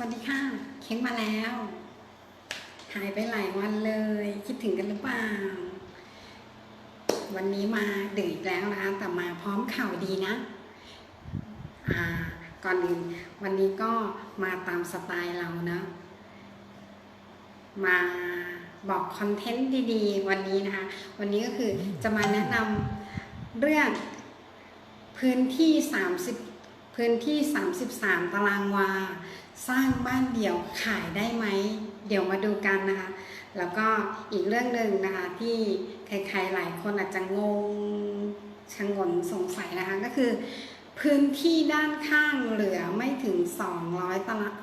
สวัสดีค่ะ เค้กมาแล้ว หายไปหลายวันเลย คิดถึงกันหรือเปล่า วันนี้มาดึกอีกแล้วนะคะแต่มาพร้อมข่าวดีนะ อ่า ก่อนอื่นวันนี้ก็มาตามสไตล์เรานะ มาบอกคอนเทนต์ดีๆ วันนี้นะคะ วันนี้ก็คือจะมาแนะนำเรื่องพื้นที่ 30 พื้นที่ 33 ตารางวา สร้างบ้านเดี่ยวขายได้ไหม เดี๋ยวมาดูกันนะคะ แล้วก็อีกเรื่องหนึ่งนะคะที่ใครๆหลายคนอาจจะงงชงนสงสัยนะคะก็คือ พื้นที่ด้านข้างเหลือไม่ถึง 200ตาราง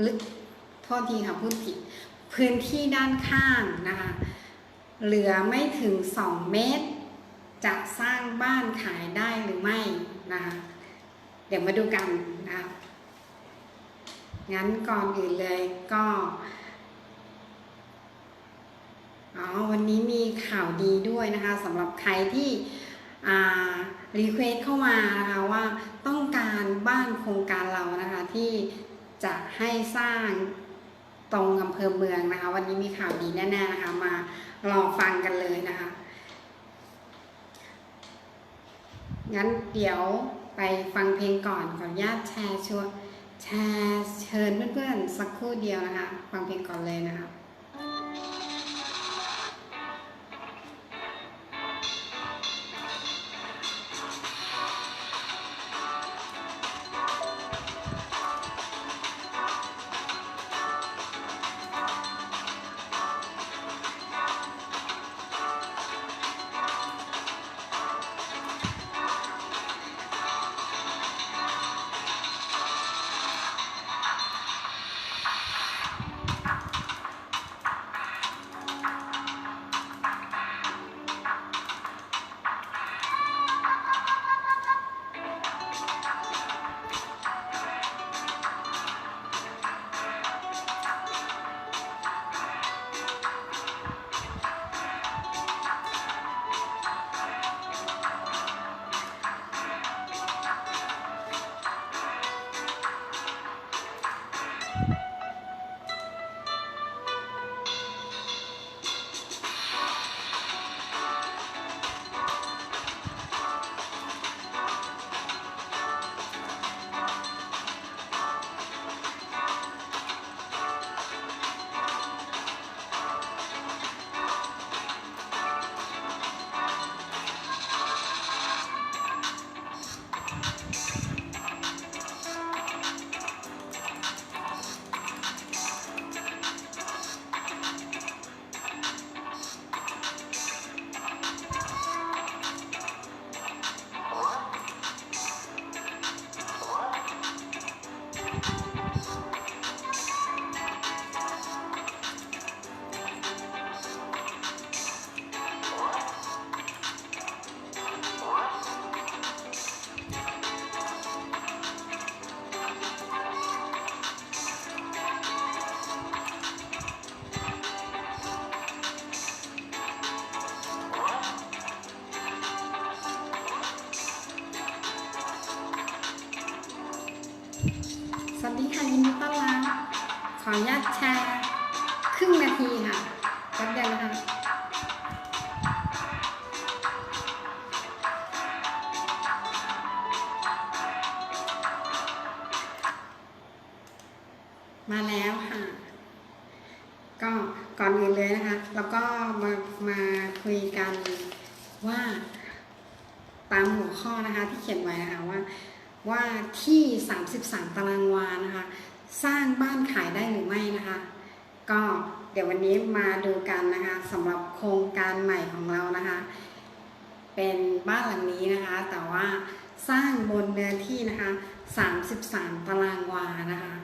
หรือโทษทีค่ะพูดผิด พื้นที่ด้านข้างนะคะเหลือไม่ถึง 2 เมตร จะสร้างบ้านขายได้หรือไม่นะคะเดี๋ยวมาดูกันนะคะ งั้นก่อนอื่นเลยก็อ๋อวันนี้มีข่าวดีด้วยนะคะสำหรับใครที่รีเควสเข้ามานะคะว่าต้องการบ้านโครงการเรานะคะที่จะให้สร้างตรงอำเภอเมืองนะคะ วันนี้มีข่าวดีแน่ๆนะคะมารอฟังกันเลยนะคะ งั้นเดี๋ยวไปฟังเพลงก่อนขออนุญาตแชร์ชัวร์ แชร์เชิญเพื่อนๆสักครู่เดียวนะคะ ฟังเพลงก่อนเลยนะคะ มาแล้วค่ะ ก็ก่อนอื่นเลยนะคะแล้วก็มามาคุยกันว่าตามหัวข้อนะคะที่เขียนไว้นะคะว่าว่าที่ 33 ตารางวานะคะ สร้างบ้านขายได้หรือไม่นะคะ ก็เดี๋ยววันนี้มาดูกันนะคะสำหรับโครงการใหม่ของเรานะคะ เป็นบ้านหลังนี้นะคะ แต่ว่าสร้างบนเนื้อที่นะคะ 33 ตารางวานะคะ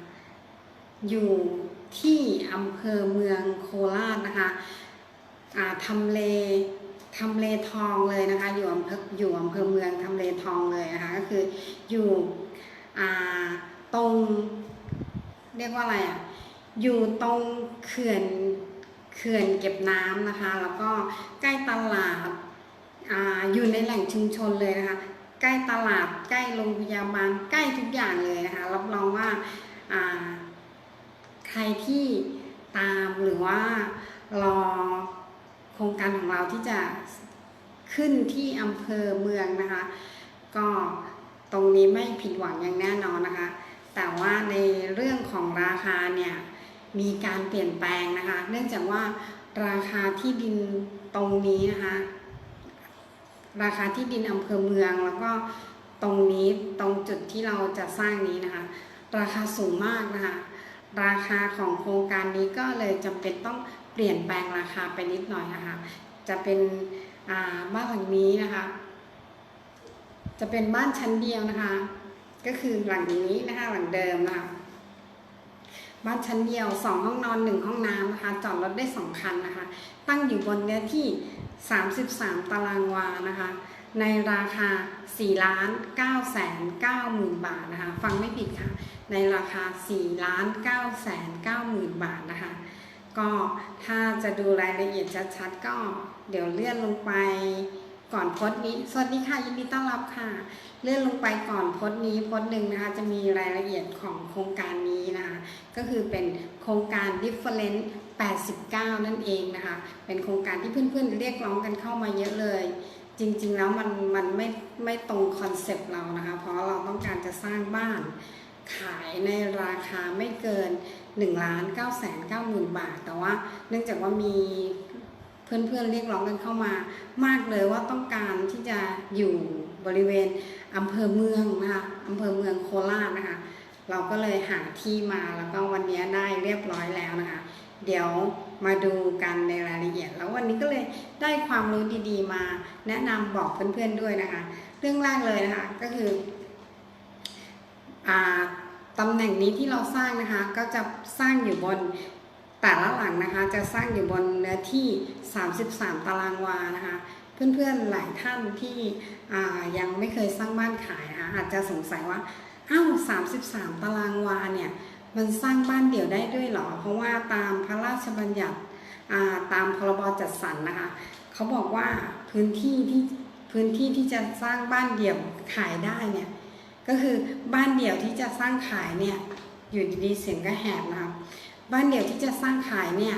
อยู่ที่อำเภอเมืองโคราชนะคะทำเลทำเลทองเลยนะคะ อยู่อำเภออยู่อำเภอเมืองทำเลทองเลยนะคะก็คืออยู่ตรงเรียกว่าอะไรอะอยู่ตรงเขื่อนเขื่อนเก็บน้ำนะคะ แล้วก็ใกล้ตลาดอาอยู่ในแหล่งชุมชนเลยนะคะ ใกล้ตลาดใกล้โรงพยาบาลใกล้ทุกอย่างเลยนะคะ รับรองว่าอ่า ใครที่ตามหรือว่ารอโครงการของเราที่จะขึ้นที่อำเภอเมืองนะคะ ก็ตรงนี้ไม่ผิดหวังอย่างแน่นอนนะคะ แต่ว่าในเรื่องของราคาเนี่ยมีการเปลี่ยนแปลงนะคะ เนื่องจากว่าราคาที่ดินตรงนี้นะคะราคาที่ดินอำเภอเมืองแล้วก็ตรงนี้ตรงจุดที่เราจะสร้างนี้นะคะ ราคาสูงมากนะคะ ราคาของโครงการนี้ก็เลยจำเป็นต้องเปลี่ยนแปลงราคาไปนิดหน่อยนะคะ จะเป็นบ้านหลังนี้นะคะ จะเป็นบ้านชั้นเดียวนะคะ ก็คือหลังนี้นะคะหลังเดิมนะคะบ้านชั้นเดียวสองห้องนอนหนึ่งห้องน้ำนะคะจอดรถได้สองคันนะคะ ตั้งอยู่บนเนื้อที่ 33 ตารางวานะคะ ในราคา4ล้าน9แสน9หมื่นบาทนะคะ ฟังไม่ผิดค่ะ ในราคา4ล้าน9แสน9หมื่นบาทนะคะ ก็ถ้าจะดูรายละเอียดชัดๆ ก็เดี๋ยวเลื่อนลงไปก่อนโพสต์นี้ สวัสดีค่ะ ยินดีต้อนรับค่ะ เลื่อนลงไปก่อนโพสต์นี้โพสต์หนึ่งนะคะ จะมีรายละเอียดของโครงการนี้นะคะ ก็คือเป็นโครงการ different 89 นั่นเองนะคะ เป็นโครงการที่เพื่อนๆเรียกร้องกันเข้ามาเยอะเลย จริงๆแล้วมันมันไม่ไม่ตรงคอนเซปต์เรานะคะ เพราะเราต้องการจะสร้างบ้านขายในราคาไม่เกิน1ล้าน9แสน9หมื่นบาท แต่ว่าเนื่องจากว่ามีเพื่อนๆเรียกร้องกันเข้ามามากเลยว่าต้องการที่จะอยู่บริเวณอำเภอเมืองนะคะอำเภอเมืองโคราชนะคะ เราก็เลยหาที่มาแล้วก็วันนี้ได้เรียบร้อยแล้วนะคะ เดี๋ยว มาดูกันในรายละเอียด แล้ววันนี้ก็เลยได้ความรู้ดีๆ มาแนะนำบอกเพื่อนๆด้วยนะคะ เรื่องแรกเลยนะคะก็คืออตำแหน่งนี้ที่เราสร้างนะคะ ก็จะสร้างอยู่บนแต่ละหลังนะคะ จะสร้างอยู่บนเนื้อที่ 33 ตารางวานะคะเพื่อนๆหลายท่านที่ยังไม่เคยสร้างบ้านขายนะคะอาจจะสงสัยว่าอ้าว33 ตารางวาเนี่ย มันสร้างบ้านเดี่ยวได้ด้วยเหรอ เพราะว่าตามพระราชบัญญัติตามพรบจัดสรรนะคะเขาบอกว่าพื้นที่ที่พื้นที่ที่จะสร้างบ้านเดี่ยวขายได้เนี่ยก็คือบ้านเดี่ยวที่จะสร้างขายเนี่ยอยู่ดีๆเสียงก็แหบนะครับบ้านเดี่ยวที่จะสร้างขายเนี่ย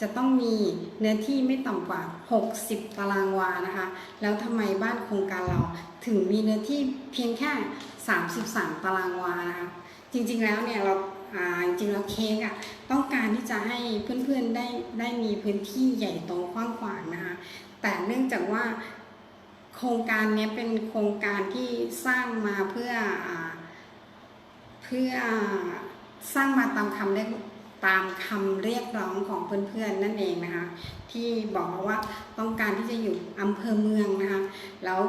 จะต้องมีเนื้อที่ไม่ต่ำกว่า 60 ตารางวานะคะ แล้วทำไมบ้านโครงการเราถึงมีเนื้อที่เพียงแค่ 33 ตารางวานะคะ จริงๆแล้วเนี่ยเรา จริงๆแล้วเค้กอะต้องการที่จะให้เพื่อนๆได้ได้มีพื้นที่ใหญ่โตกว้างขวางนะคะแต่เนื่องจากว่าโครงการนี้เป็นโครงการที่สร้างมาเพื่ออเพื่อสร้างมาตามคำเรียกตามคำเรียกร้องของเพื่อนๆนั่นเองนะคะที่บอกว่าต้องการที่จะอยู่อำเภอเมืองนะคะแล้ว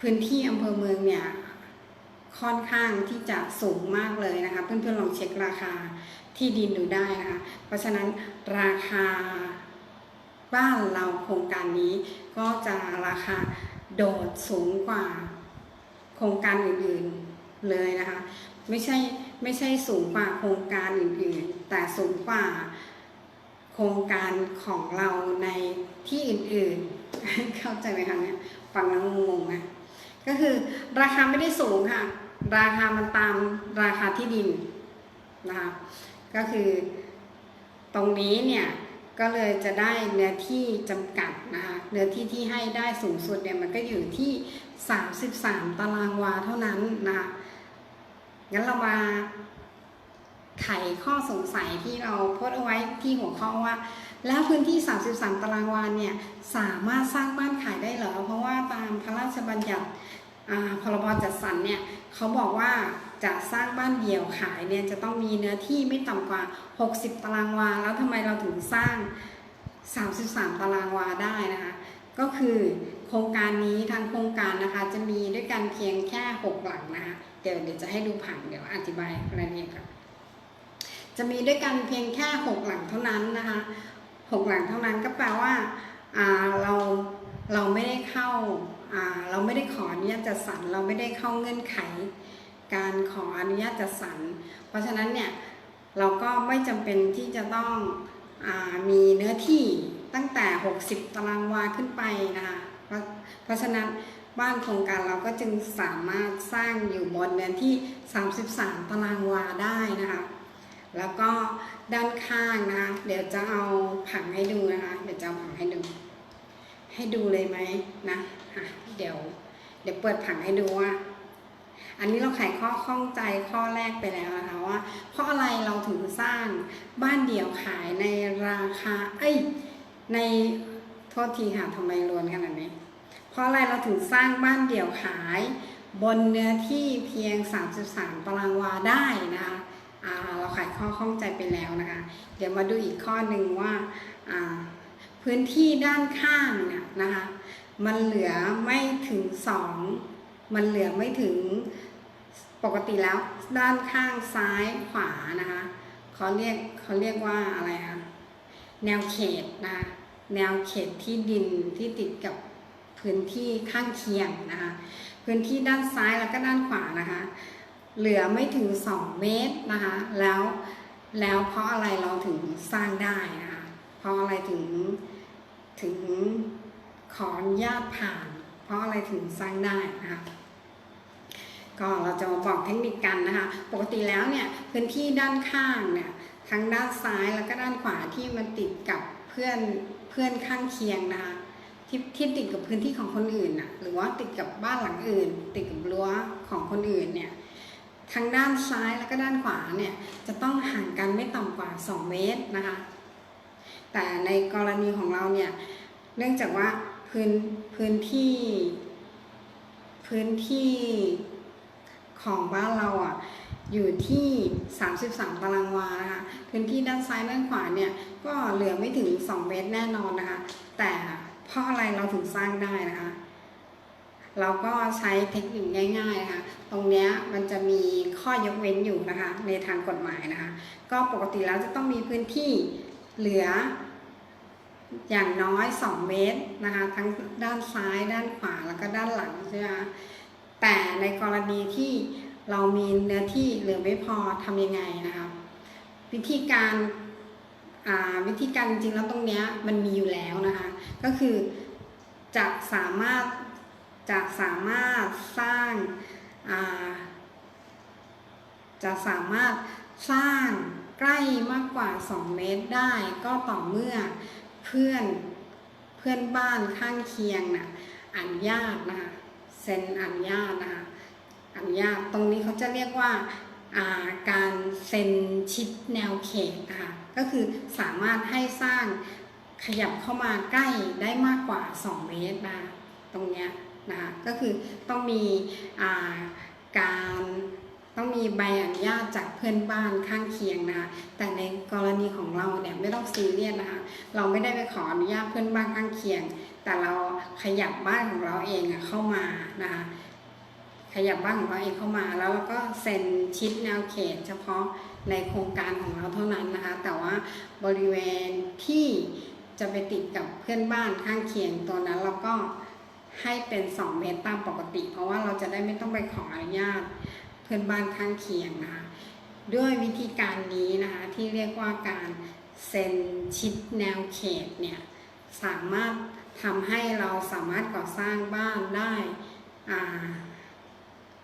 พื้นที่อำเภอเมืองเนี่ย ค่อนข้างที่จะสูงมากเลยนะคะ เพื่อนๆลองเช็คราคาที่ดินดูได้นะคะ เพราะฉะนั้นราคาบ้านเราโครงการนี้ก็จะราคาโดดสูงกว่า โครงการอื่นๆเลยนะคะ ไม่ใช่ไม่ใช่สูงกว่าโครงการอื่นๆ แต่สูงกว่าโครงการของเราในที่อื่นๆ เข้าใจไหมคะเนี่ยฟังแล้วงงๆนะ ก็คือราคาไม่ได้สูงค่ะ ราคามันตามราคาที่ดินนะคะก็คือตรงนี้เนี่ยก็เลยจะได้เนื้อที่จำกัดนะคะเนื้อที่ที่ให้ได้สูงสุดเนี่ยมันก็อยู่ที่ 33 ตารางวาเท่านั้นนะคะงั้นเรามาไขข้อสงสัยที่เราโพสต์เอาไว้ที่หัวข้อว่า แล้วพื้นที่ 33 ตารางวาเนี่ยสามารถสร้างบ้านขายได้เหรอ เพราะว่าตามพระราชบัญญัติพรบจัดสรรเนี่ยเขาบอกว่าจะสร้างบ้านเดี่ยวขายเนี่ยจะต้องมีเนื้อที่ไม่ต่ำกว่า 60 ตารางวา แล้วทำไมเราถึงสร้าง 33 ตารางวาได้นะคะ ก็คือโครงการนี้ทางโครงการนะคะจะมีด้วยกันเพียงแค่ 6 หลังนะคะเดี๋ยวเดี๋ยวจะให้ดูผังเดี๋ยวอธิบายรายละเอียดก่อนจะมีด้วยกันเพียงแค่ 6 หลังเท่านั้นนะคะ 6 หลังเท่านั้นก็แปลว่าเราเราไม่ได้เข้าเราไม่ได้ขออนุญาตจัดสรรเราไม่ได้เข้าเงื่อนไข การขออนุญาตจัดสรรเพราะฉะนั้นเนี่ยเราก็ไม่จำเป็นที่จะต้องอมีเนื้อที่ตั้งแต่ 60 ตารางวาขึ้นไปนะคะเพราะเพราะฉะนั้นบ้านโครงการเราก็จึงสามารถสร้างอยู่บนเนื้อที่ 33 ตารางวาได้นะคะ แล้วก็ ด้านข้างนะคะ เดี๋ยวจะเอาผังให้ดูนะคะ เดี๋ยวจะเอาผังให้ดู ให้ดูเลยไหมนะอะเดี๋ยว เดี๋ยวเปิดผังให้ดูว่า อันนี้เราไขข้อข้องใจข้อแรกไปแล้วนะคะว่า เพราะอะไรเราถึงสร้างบ้านเดี่ยวขายในราคา เอ้ย ในโทษทีค่ะทำไมรวนขนาดนี้ เพราะอะไรเราถึงสร้างบ้านเดี่ยวขาย บนเนื้อที่เพียง 33 ตารางวาได้นะคะ เราไขข้อข้องใจไปแล้วนะคะ เดี๋ยวมาดูอีกข้อหนึ่งว่าพื้นที่ด้านข้างเนี่ยนะคะมันเหลือไม่ถึงสองมันเหลือไม่ถึงปกติแล้วด้านข้างซ้ายขวานะคะเขาเรียกเขาเรียกว่าอะไรอะแนวเขตนะคะแนวเขตที่ดินที่ติดกับพื้นที่ข้างเคียงนะคะพื้นที่ด้านซ้ายแล้วก็ด้านขวานะคะ เหลือไม่ถึง 2 เมตรนะคะแล้วแล้วเพราะอะไรเราถึงสร้างได้นะคะเพราะอะไรถึงถึงขออนุญาตผ่าน เพราะอะไรถึงสร้างได้นะคะก็เราจะมาบอกเทคนิคกันนะคะ ปกติแล้วเนี่ยพื้นที่ด้านข้างเนี่ยทั้งด้านซ้ายแล้วก็ด้านขวาที่มันติดกับเพื่อนเพื่อนข้างเคียงนะคะที่ที่ติดกับพื้นที่ของคนอื่นน่ะหรือว่าติดกับบ้านหลังอื่น ติดกับรั้วของคนอื่นเนี่ย ทางด้านซ้ายแล้วก็ด้านขวาเนี่ยจะต้องห่างกันไม่ต่ำกว่า 2 เมตรนะคะ แต่ในกรณีของเราเนี่ยเนื่องจากว่าพื้นพื้นที่ พื้นที่ของบ้านเราอะอยู่ที่ 33 ตารางวานะคะพื้นที่ด้านซ้ายด้านขวาเนี่ยก็เหลือไม่ถึง 2 เมตรแน่นอนนะคะ แต่เพราะอะไรเราถึงสร้างได้นะคะ เราก็ใช้เทคนิคง่ายๆนะคะตรงนี้มันจะมีข้อยกเว้นอยู่นะคะในทางกฎหมายนะคะ ก็ปกติแล้วจะต้องมีพื้นที่เหลืออย่างน้อย 2 เมตรนะคะทั้งด้านซ้ายด้านขวาแล้วก็ด้านหลังใช่ไหมคะแต่ในกรณีที่เรามีเนื้อที่เหลือไม่พอทำยังไงนะคะวิธีการวิธีการจริงๆแล้วตรงนี้มันมีอยู่แล้วนะคะ ก็คือจะสามารถ จะสามารถสร้างาจะสามารถสร้างใกล้มากกว่า 2 เมตรได้ ก็ต่อเมื่อเพื่อนเพื่อนบ้านข้างเคียงน่ะอนุญาตนะคะเซ็นอนุญาตนะคะอนุญาตตรงนี้เขาจะเรียกว่าาการเซ็นชิดแนวเขตนะคะก็คือสามารถให้สร้างขยับเข้ามาใกล้ได้มากกว่า 2 เมตรนะตรงเนี้ย นะคะก็คือต้องมีาการต้องมีใบอนุญาตจากเพื่อนบ้านข้างเคียงนะคะแต่ในกรณีของเราเนี่ยไม่ต้องซีเรียสนะคะเราไม่ได้ไปขออนุญาตเพื่อนบ้านข้างเคียง แต่เราขยับบ้านของเราเองเข้ามานะคะขยับบ้านของเราเองเข้ามาแล้วเราก็เซ็นชิดแนวเขต เฉพาะในโครงการของเราเท่านั้นนะคะ แต่ว่าบริเวณที่จะไปติดกับเพื่อนบ้านข้างเคียงตัวนั้นเราก็ ให้เป็น 2 เมตรตามปกติ เพราะว่าเราจะได้ไม่ต้องไปขออนุญาตเพื่อนบ้านข้างเคียงนะคะด้วยวิธีการนี้นะคะที่เรียกว่าการเซ็นชิดแนวเขตเนี่ยสามารถทำให้เราสามารถก่อสร้างบ้านได้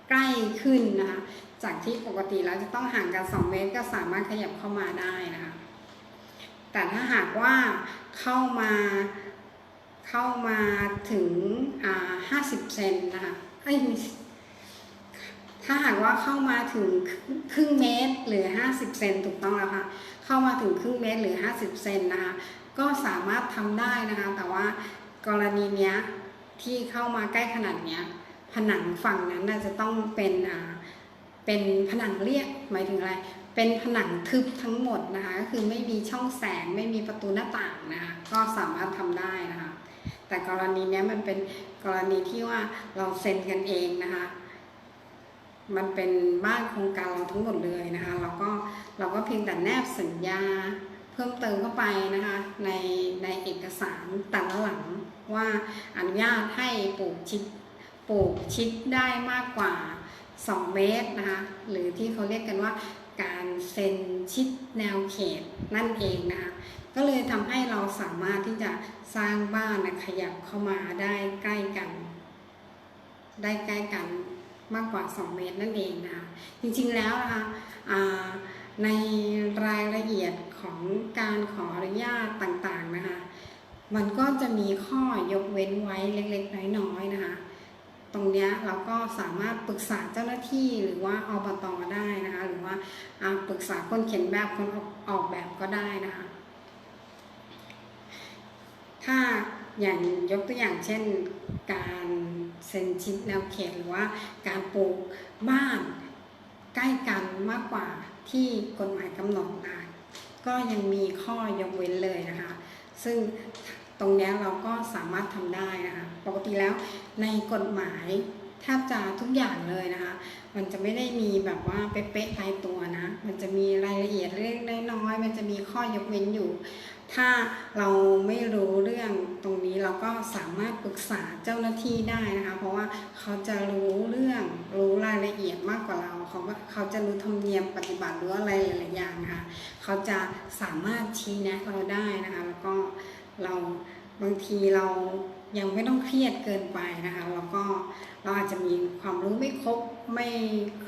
ใกล้ขึ้นนะคะจากที่ปกติแล้วจะต้องห่างกัน 2 เมตรก็สามารถขยับเข้ามาได้นะคะแต่ถ้าหากว่าเข้ามา เข้ามาถึงอ่า50เซนนะคะเอ้ยถ้าหากว่าเข้ามาถึงครึ่งเมตรหรือ 50 เซนถูกต้องแล้วค่ะ เข้ามาถึงครึ่งเมตรหรือ 50 เซนนะคะ ก็สามารถทำได้นะคะ แต่ว่ากรณีเนี้ยที่เข้ามาใกล้ขนาดเนี้ยผนังฝั่งนั้นน่าจะต้องเป็นอ่าเป็นผนังเรียกหมายถึงอะไร เป็นผนังทึบทั้งหมดนะคะ ก็คือไม่มีช่องแสงไม่มีประตูหน้าต่างนะคะ ก็สามารถทำได้นะคะ แต่กรณีนี้มันเป็นกรณีที่ว่าเราเซ็นกันเองนะคะ มันเป็นบ้านโครงการเราทั้งหมดเลยนะคะเราก็เราก็เพียงแต่แนบสัญญาเพิ่มเติมเข้าไปนะคะในในเอกสารแต่ละหลังว่าอนุญาตให้ปลูกชิดปลูกชิดได้มากกว่า 2 เมตรนะคะหรือที่เขาเรียกกันว่าการเซ็นชิดแนวเขตนั่นเองนะคะก็เลยทำให้เราสามารถที่จะ สร้างบ้านนะขยับเข้ามาได้ใกล้กัน ได้ใกล้กันมากกว่า 2 เมตรนั่นเองนะคะจริงๆแล้วนะคะอ่าในรยดของการขออนุญาตต่างๆนะคะ มันก็จะมีข้อยกเว้นไว้เล็กๆ น้อยๆนะคะ ตรงนี้เราก็สามารถปรึกษาเจ้าหน้าที่หรือว่าอบตได้นะคะ หรือว่าปรึกษาคนเขียนแบบคนออกแบบก็ได้นะคะ ถ้าอย่างยกตัวอย่างเช่นการเซ็นชิดแนวเขตหรือว่าการปลูกบ้านใกล้กันมากกว่าที่กฎหมายกำหนดนะก็ยังมีข้อยกเว้นเลยนะคะ ซึ่งตรงนี้เราก็สามารถทำได้นะคะ ปกติแล้วในกฎหมายแทบจะทุกอย่างเลยนะคะ มันจะไม่ได้มีแบบว่าเป๊ะๆตายตัวนะ มันจะมีรายละเอียดเล็กๆน้อยๆมันจะมีข้อยกเว้นอยู่ ถ้าเราไม่รู้เรื่องตรงนี้เราก็สามารถปรึกษาเจ้าหน้าที่ได้นะคะ เพราะว่าเขาจะรู้เรื่องรู้รายละเอียดมากกว่าเรา เขาเขาจะรู้ธรรมเนียมปฏิบัติหรืออะไรหลายๆอย่างนะคะเขาจะสามารถชี้แนะเราได้นะคะ แล้วก็เราบางทีเรายังไม่ต้องเครียดเกินไปนะคะ แล้วก็ เราอาจจะมีความรู้ไม่ครบไม่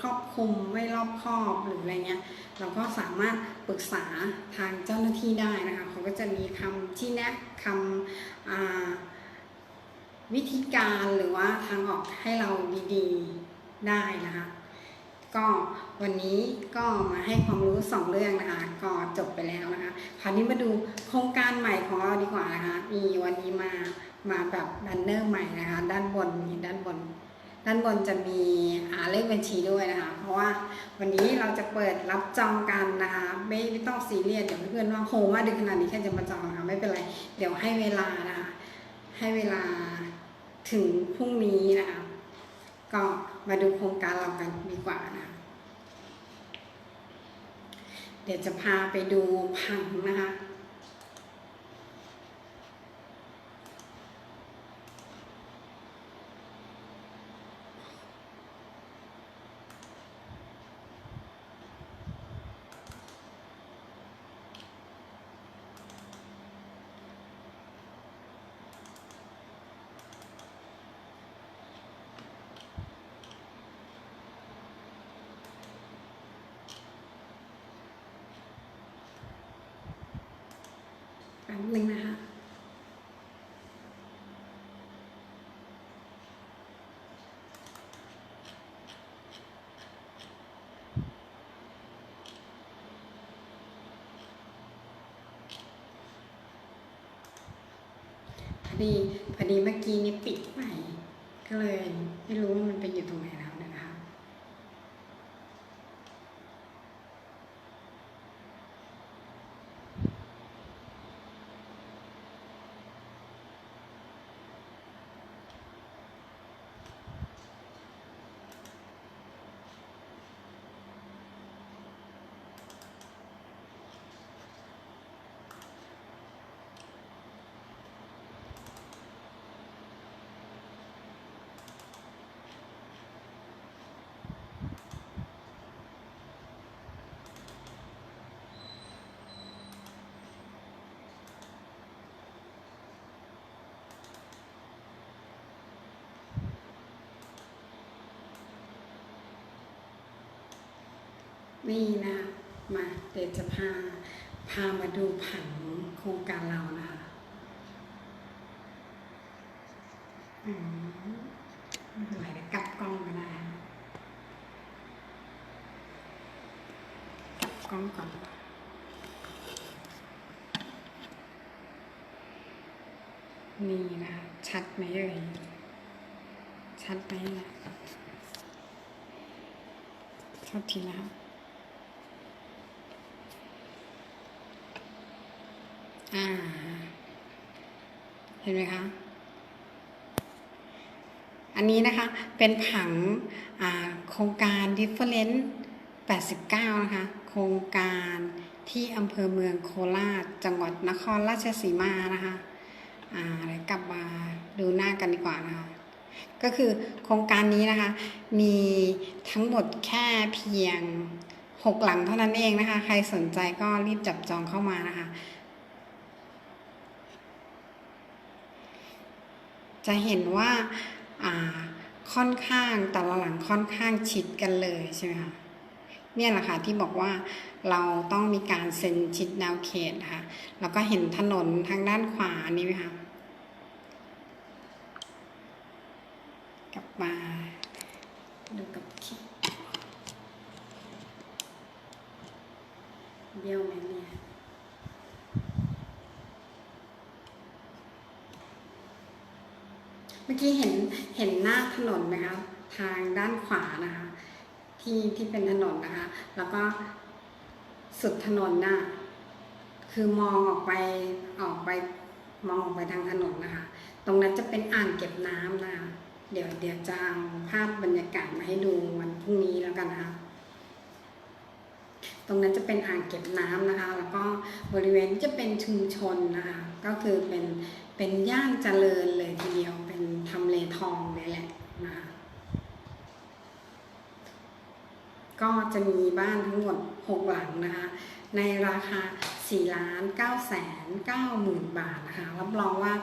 ครอบคลุมไม่รอบครอบหรืออะไรเงี้ยเราก็สามารถปรึกษาทางเจ้าหน้าที่ได้นะคะเขาก็จะมีคำที่แนะคำวิธีการหรือว่าทางออกให้เราดีๆได้นะคะ ก็วันนี้ก็มาให้ความรู้สองเรื่องนะคะ ก็จบไปแล้วนะคะคราวนี้มาดูโครงการใหม่ของเราดีกว่านะคะมีวันนี้มามาแบบดันเนอร์ใหม่นะคะ ด้านบนมีด้านบน ด้านบนจะมีอาเลขบัญชีด้วยนะคะ เพราะว่าวันนี้เราจะเปิดรับจองกันนะคะ ไม่ไม่ต้องซีเรียสเดี๋ยวเพื่อนว่าโหมาดึกขนาดนี้แค่จะมาจองนะคะไม่เป็นไร เดี๋ยวให้เวลานะคะ ให้เวลาถึงพรุ่งนี้นะคะ ก็มาดูโครงการเรากันดีกว่านะเดี๋ยวจะพาไปดูผังนะคะ ป๊บนึงนะคะพอดีพอดีเมื่อกี้นี่ปิดใหม่ ก็เลยไม่รู้ว่ามันไปอยู่ตรงไหนแล้ว นี่นะมาเดี๋ยวจะพาพามาดูผังโครงการเรานะคะอืมไม่เป็นไรเดี๋ยวกลับกล้องก็ได้กลับกล้องก่อนนี่นะชัดไหมเอ่ยชัดไหมนะโทษทีนะครับ อ่า เห็นไหมคะ อันนี้นะคะเป็นผังโครงการ Different 89 นะคะ โครงการที่อำเภอเมืองโคราช จังหวัดนครราชสีมานะคะอ่าเดี๋ยวกลับมาดูหน้ากันดีกว่านะคะ ก็คือโครงการนี้นะคะ มีทั้งหมดแค่เพียง6หลังเท่านั้นเองนะคะ ใครสนใจก็รีบจับจองเข้ามานะคะ จะเห็นว่าอ่าค่อนข้างแต่ละหลังค่อนข้างชิดกันเลยใช่ไหมคะเนี่ยแหละค่ะที่บอกว่าเราต้องมีการเซ็นชิดแนวเขตค่ะแล้วก็เห็นถนนทางด้านขวานี่ไหมคะกลับมาดูกับที่เบี้ยวไหมเนี่ย มื่อกี้เห็นเห็นหน้าถนนไหมคะทางด้านขวานะคะ ที่ที่เป็นถนนนะคะ แล้วก็สุดถนนน่ะคือมองออกไปออกไปมองออกไปทางถนนนะคะ ตรงนั้นจะเป็นอ่างเก็บน้ำนะคะเดี๋ยวเดี๋ยวจะเอาภาพบรรยากาศมาให้ดูวันพรุ่งนี้แล้วกันนะคะ ตรงนั้นจะเป็นอ่างเก็บน้ำนะคะ แล้วก็บริเวณจะเป็นชุมชนนะคะ ก็คือเป็นเป็นย่านเจริญเลยทีเดียว ทำเลทองเลยแหละนะคะก็จะมีบ้านทั้งหมด 6 หลังนะคะ ในราคา 4 ล้าน9แสน9หมื่นบาทนะคะ รับรองว่า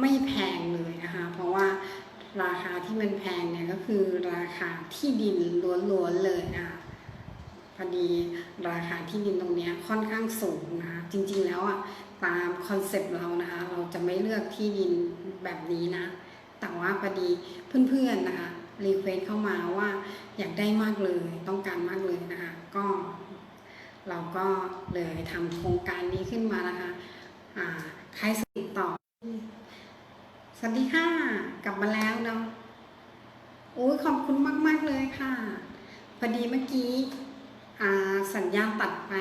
ไม่แพงเลยนะคะ เพราะว่าราคาที่มันแพงเนี่ยก็คือราคาที่ดินล้วนๆเลยนะคะพอดีราคาที่ดินตรงนี้ค่อนข้างสูงนะคะจริงๆแล้วอะตามคอนเซปต์เรานะคะ เราจะไม่เลือกที่ดินแบบนี้นะ แต่ว่าพอดีเพื่อนๆนะคะรีเควสเข้ามาว่าอยากได้มากเลยต้องการมากเลยนะคะก็เราก็เลยทำโครงการนี้ขึ้นมานะคะใครติดต่อ สวัสดีค่ะ กลับมาแล้วเนาะโอ้ยขอบคุณมาก ๆ เลยค่ะ พอดีเมื่อกี้สัญญาณตัดไป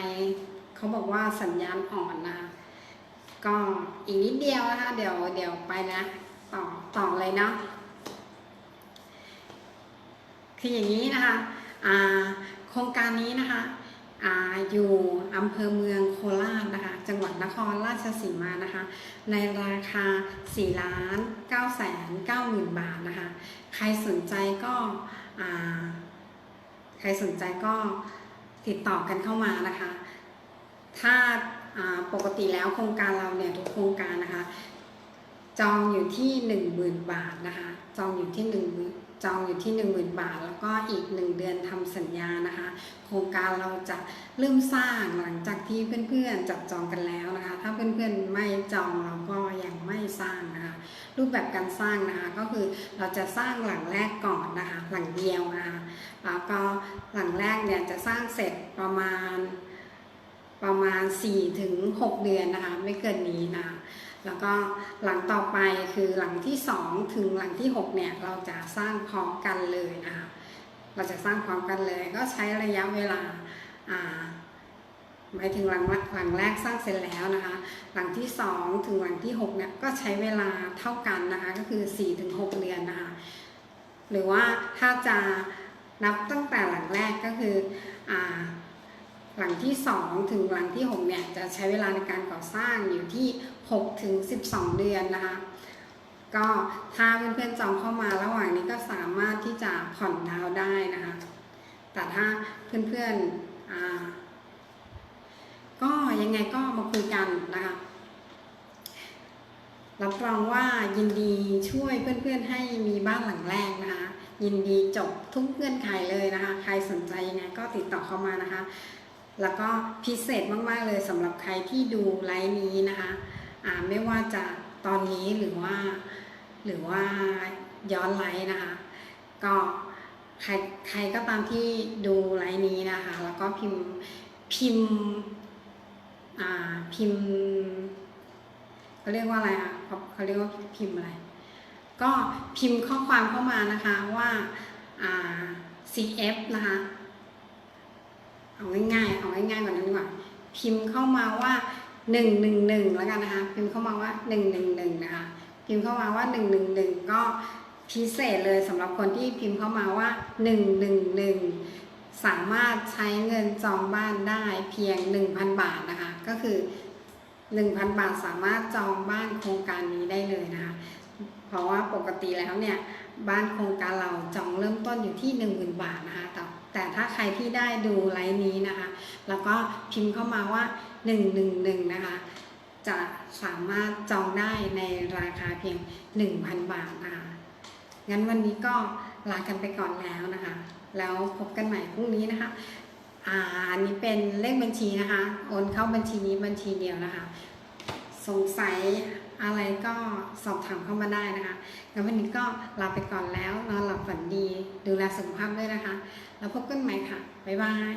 เขาบอกว่าสัญญาณอ่อนนะ ก็อีกนิดเดียวนะคะ เดี๋ยวเดี๋ยวไปนะ ต่อต่อเลยเนาะคืออย่างนี้นะคะโครงการนี้นะคะออยู่อำเภอเมืองโคราชนะคะ จังหวัดนครราชสีมานะคะ ในราคา4ล้าน9แสน9หมื่นบาทนะคะ ใครสนใจก็ใครสนใจก็ติดต่อกันเข้ามานะคะ ถ้าปกติแล้วโครงการเราเนี่ยทุกโครงการนะคะ จองอยู่ที่หนึ่งหมื่นบาทนะคะ จองอยู่ที่หนึ่งจองอยู่ที่หนึ่งหมื่นบาท แล้วก็อีกหนึ่งเดือนทำสัญญานะคะ โครงการเราจะเริ่มสร้างหลังจากที่เพื่อนๆจัดจองกันแล้วนะคะ ถ้าเพื่อนๆไม่จองเราก็ยังไม่สร้างนะคะ รูปแบบการสร้างนะคะก็คือเราจะสร้างหลังแรกก่อนนะคะ หลังเดียวนะคะแล้วก็หลังแรกเนี่ยจะสร้างเสร็จประมาณประมาณ4ถึง6เดือนนะคะ ไม่เกินนี้นะคะ แล้วก็หลังต่อไปคือหลังที่2ถึงหลังที่6เนี่ยเราจะสร้างพร้อมกันเลยนะคะเราจะสร้างพร้อมกันเลย ก็ใช้ระยะเวลาหมายถึงหลังหลังแรกสร้างเสร็จแล้วนะคะ หลังที่ 2 ถึงหลังที่6เนี่ยก็ใช้เวลาเท่ากันนะคะก็คือ4ถึง6เดือนนะคะหรือว่าถ้าจะนับตั้งแต่หลังแรกก็คืออ่า หลังที่ 2 ถึงหลังที่ 6 เนี่ย จะใช้เวลาในการก่อสร้างอยู่ที่ 6 ถึง 12 เดือนนะคะ ก็ถ้าเพื่อนๆจองเข้ามาระหว่างนี้ก็สามารถที่จะผ่อนดาวได้นะคะ แต่ถ้าเพื่อนๆก็ยังไงก็มาคุยกันนะคะรับรองว่ายินดีช่วยเพื่อนๆให้มีบ้านหลังแรกนะคะ ยินดีจบทุกเงื่อนไขเลยนะคะ ใครสนใจยังไงก็ติดต่อเข้ามานะคะ แล้วก็พิเศษมาก ๆ เลยสำหรับใครที่ดูไลฟ์นี้นะคะอ่าไม่ว่าจะตอนนี้หรือว่า หรือว่าย้อนไลฟ์นะคะ ก็ใครใครก็ตามที่ดูไลฟ์นี้นะคะ แล้วก็พิมพ์พิมพ์อ่าพิมพ์เขาเรียกว่าอะไรอะเขาเขาเรียกว่าพิมพ์อะไร ก็พิมพ์ข้อความเข้ามานะคะว่าอ่า CF นะคะ เอาง่ายๆ เอาง่ายๆกว่านั้นดีกว่าพิมพ์เข้ามาว่าหนึ่งหนึ่งหนึ่งแล้วกันนะคะ พิมพ์เข้ามาว่าหนึ่งหนึ่งหนึ่งนะคะ พิมพ์เข้ามาว่าหนึ่งหนึ่งหนึ่งก็พิเศษเลยสำหรับคนที่พิมพ์เข้ามาว่าหนึ่งหนึ่งหนึ่งสามารถใช้เงินจองบ้านได้เพียง 1,000 บาทนะคะ ก็คือ 1,000 บาทสามารถจองบ้านโครงการนี้ได้เลยนะคะ เพราะว่าปกติแล้วเนี่ย บ้านโครงการเราจองเริ่มต้นอยู่ที่ 10,000 บาทนะคะแต่ แต่ถ้าใครที่ได้ดูไลฟ์นี้นะคะ แล้วก็พิมพ์เข้ามาว่า 111 นะคะ จะสามารถจองได้ในราคาเพียง 1,000 บาทนะคะ งั้นวันนี้ก็ลากันไปก่อนแล้วนะคะ แล้วพบกันใหม่พรุ่งนี้นะคะอ่าอันนี้เป็นเลขบัญชีนะคะ โอนเข้าบัญชีนี้บัญชีเดียวนะคะ สงสัยอะไรก็สอบถามเข้ามาได้นะคะ งั้นวันนี้ก็ลาไปก่อนแล้ว นอนหลับฝันดี ดูแลสุขภาพด้วยนะคะ แล้วพบกันใหม่ค่ะ บ๊ายบาย